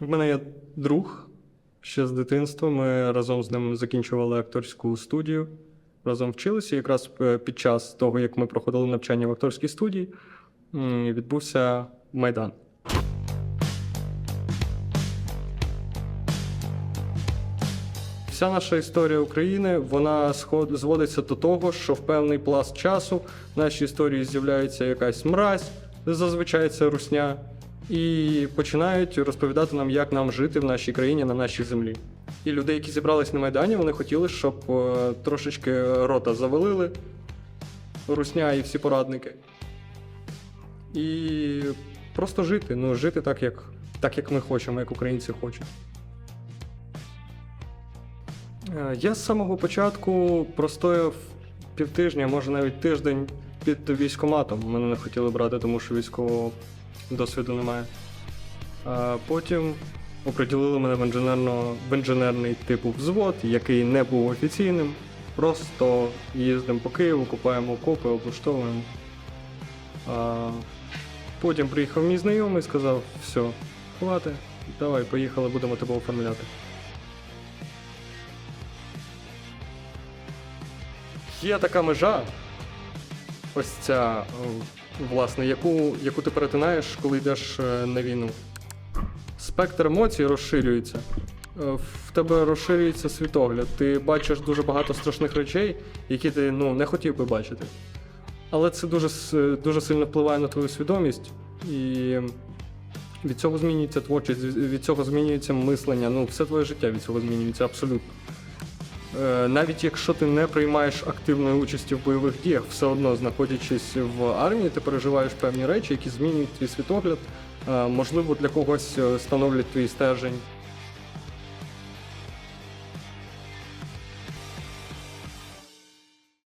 В мене є друг ще з дитинства. Ми разом з ним закінчували акторську студію, разом вчилися. Якраз е, під час того, як ми проходили навчання в акторській студії, відбувся Майдан. Вся наша історія України вона зводиться до того, що в певний пласт часу в нашій історії з'являється якась мразь, зазвичай це русня, і починають розповідати нам, як нам жити в нашій країні на нашій землі. І людей, які зібрались на Майдані, вони хотіли, щоб е, трошечки рота завалили, русня і всі порадники. І просто жити, ну жити так, як, так, як ми хочемо, як українці хочуть. Е, Я з самого початку простояв півтижня, може навіть тиждень під військоматом. Мене не хотіли брати, тому що військового досвіду немає. А потім оприділили мене в, інженерно, в інженерний типу взвод, який не був офіційним. Просто їздимо по Києву, купаємо окопи, облаштовуємо. А, потім приїхав мій знайомий сказав: все, хватить, давай, поїхали, будемо тебе оформляти. Є така межа, ось ця, власне, яку, яку ти перетинаєш, коли йдеш е, на війну. Спектр емоцій розширюється. Е, В тебе розширюється світогляд. Ти бачиш дуже багато страшних речей, які ти ну, не хотів би бачити. Але це дуже, дуже сильно впливає на твою свідомість, і від цього змінюється творчість, від цього змінюється мислення. Ну, все твоє життя від цього змінюється абсолютно. Е, Навіть якщо ти не приймаєш активної участі в бойових діях, все одно знаходячись в армії, ти переживаєш певні речі, які змінюють твій світогляд. Е, Можливо, для когось е, становлять твій стержень,